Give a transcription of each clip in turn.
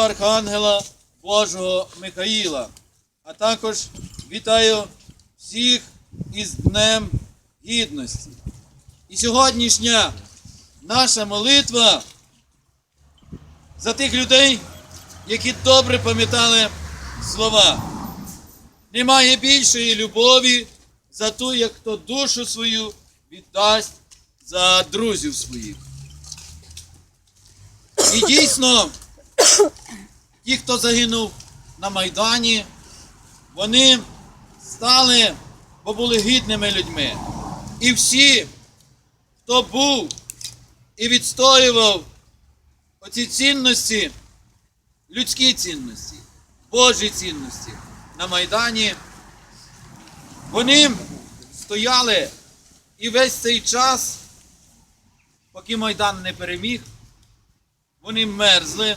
Архангела Божого Михаїла. А також вітаю всіх із Днем Гідності. І сьогоднішня наша молитва за тих людей, які добре пам'ятали слова. Немає більшої любові за ту, як хто душу свою віддасть за друзів своїх. І дійсно, ті, хто загинув на Майдані, вони стали, бо були гідними людьми. І всі, хто був і відстоював оці цінності, людські цінності, Божі цінності на Майдані, вони стояли і весь цей час, поки Майдан не переміг, вони мерзли,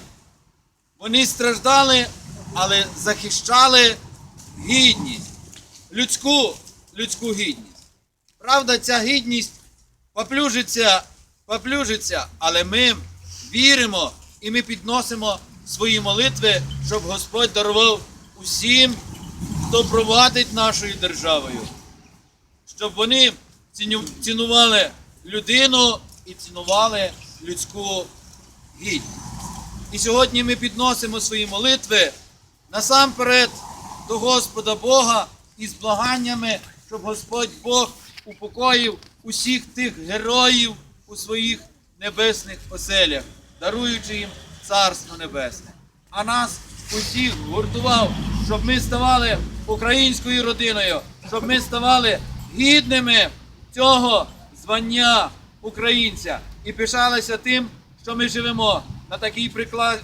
вони страждали, але захищали гідність, людську, людську гідність. Правда, ця гідність поплюжиться, поплюжиться, але ми віримо і ми підносимо свої молитви, щоб Господь дарував усім, хто провадить нашою державою, щоб вони цінували людину і цінували людську гідність. І сьогодні ми підносимо свої молитви насамперед до Господа Бога із благаннями, щоб Господь Бог упокоїв усіх тих героїв у своїх небесних оселях, даруючи їм Царство Небесне. А нас усіх гуртував, щоб ми ставали українською родиною, щоб ми ставали гідними цього звання українця і пишалися тим, що ми живемо на такій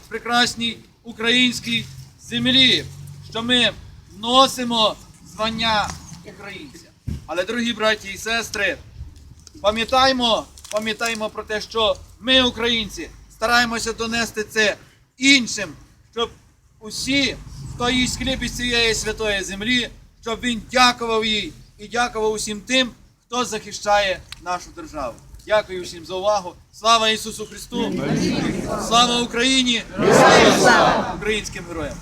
прекрасній українській землі, що ми носимо звання українця. Але, дорогі браті і сестри, пам'ятаймо, пам'ятаймо про те, що ми, українці, стараємося донести це іншим, щоб усі, хто їсть хліб із цієї святої землі, щоб він дякував їй і дякував усім тим, хто захищає нашу державу. Дякую всім за увагу. Слава Ісусу Христу! Слава Україні! Українським героям!